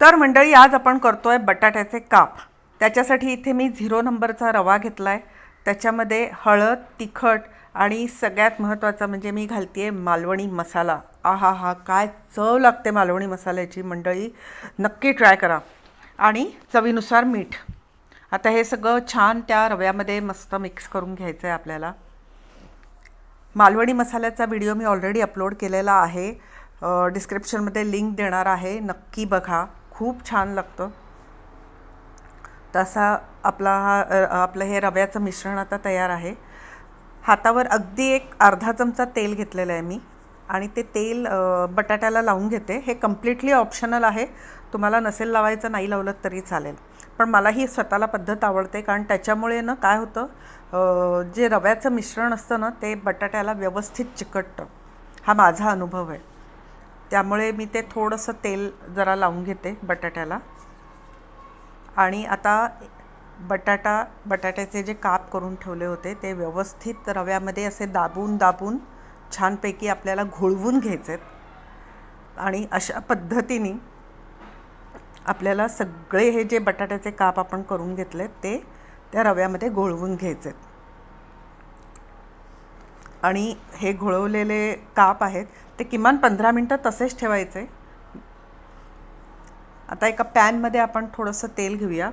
तर मंडळी आज आपण करतोय बटाट्याचे काप. त्याच्यासाठी इथे मी झिरो नंबरचा रवा घेतला आहे त्याच्यामध्ये हळद तिखट आणि सगळ्यात महत्त्वाचं म्हणजे मी घालते मालवणी मसाला. आहा हा काय चव लागते मालवणी मसाल्याची मंडळी. नक्की ट्राय करा. आणि चवीनुसार मीठ. आता हे सगळं छान त्या रव्यामध्ये मस्त मिक्स करून घ्यायचं आहे आपल्याला. मालवणी मसाल्याचा व्हिडिओ मी ऑलरेडी अपलोड केलेला आहे. डिस्क्रिप्शनमध्ये लिंक देणार आहे. नक्की बघा. खूप छान लागतं. तसा आपला हा आपलं हे रव्याचं मिश्रण आता तयार आहे. हातावर अगदी एक अर्धा चमचा तेल घेतलेलं आहे मी. आणि ते तेल बटाट्याला लावून घेते. हे कम्प्लिटली ऑप्शनल आहे. तुम्हाला नसेल लावायचं नाही लावलं तरी चालेल. पण मला ही स्वतःला पद्धत आवडते. कारण त्याच्यामुळे ना काय होतं जे रव्याचं मिश्रण असतं ना ते बटाट्याला व्यवस्थित चिकटतं. हा माझा अनुभव आहे. त्यामुळे मी ते थोडंसं तेल जरा लावून घेते बटाट्याला. आणि आता बटाटा बटाट्याचे जे काप करून ठेवले होते ते व्यवस्थित रव्यामध्ये असे दाबून दाबून छानपैकी आपल्याला घोळवून घ्यायचे आहेत आणि अशा पद्धतीने आपल्याला सगळे हे जे बटाट्याचे काप आपण करून घेतले ते त्या रव्यामध्ये घोळवून घ्यायचे आहेत आणि हे घोळवलेले काप आहेत ते किमान पंधरा मिनटं तसेच ठेवायचे. आता एका पॅनमध्ये आपण थोडंसं तेल घेऊया.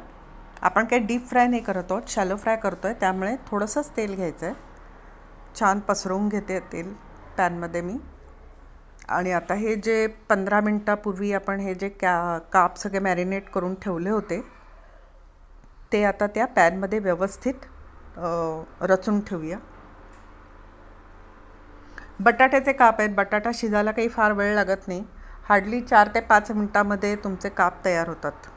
आपण काही डीप फ्राय नाही करत आहोत शॅलो फ्राय करतो आहे त्यामुळे थोडंसंच तेल घ्यायचं आहे छान पसरवून घेते तेल पॅनमध्ये मी. आणि आता हे जे पंधरा मिनटापूर्वी आपण हे जे कॅ काप सगळे मॅरिनेट करून ठेवले होते ते आता त्या पॅनमध्ये व्यवस्थित रचून ठेवूया. बटाट्याचे काप आहेत. बटाटा शिजायला काही फार वेळ लागत नाही. हार्डली चार ते पाच मिनटामध्ये तुमचे काप तयार होतात.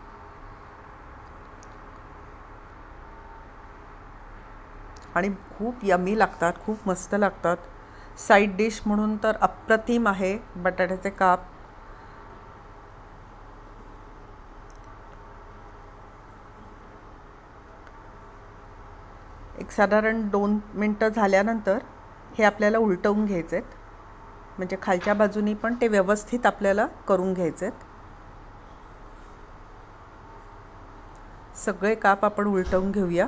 आणि खूप यमी लागतात खूप मस्त लागतात. साईड डिश म्हणून तर अप्रतिम आहे बटाट्याचे काप. एक साधारण दोन मिनटं झाल्यानंतर हे आपल्याला उलटवून घ्यायचे आहेत म्हणजे खालच्या बाजूनी पण ते व्यवस्थित आपल्याला करून घ्यायचे आहेत सगळे काप आपण उलटवून घेऊया.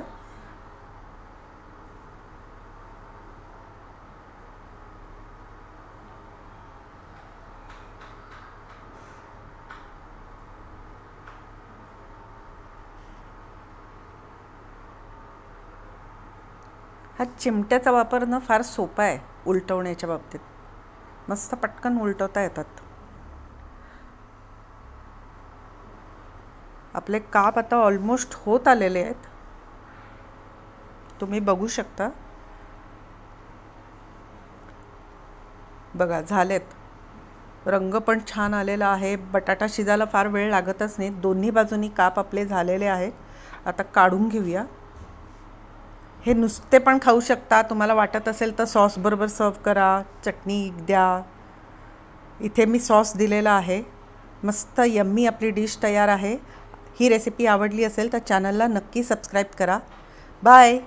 हा चिमट्याचा वापरणं फार सोपा आहे उलटवण्याच्या बाबतीत. मस्त पटकन उलटवता येतात. आपले काप आता ऑलमोस्ट होत आलेले आहेत. तुम्ही बघू शकता. बघा झालेत. रंग पण छान आलेला आहे. बटाटा शिजायला फार वेळ लागतच नाही. दोन्ही बाजूनी काप आपले झालेले आहेत. आता काढून घेऊया. हे नुसते पण खाऊ शकता. तुम्हाला वाटत असेल तर सॉसबरोबर सर्व करा. चटणी द्या. इथे मी सॉस दिलेला आहे. मस्त यम्मी आपली डिश तयार आहे. ही रेसिपी आवडली असेल तर चॅनलला नक्की सबस्क्राईब करा. बाय.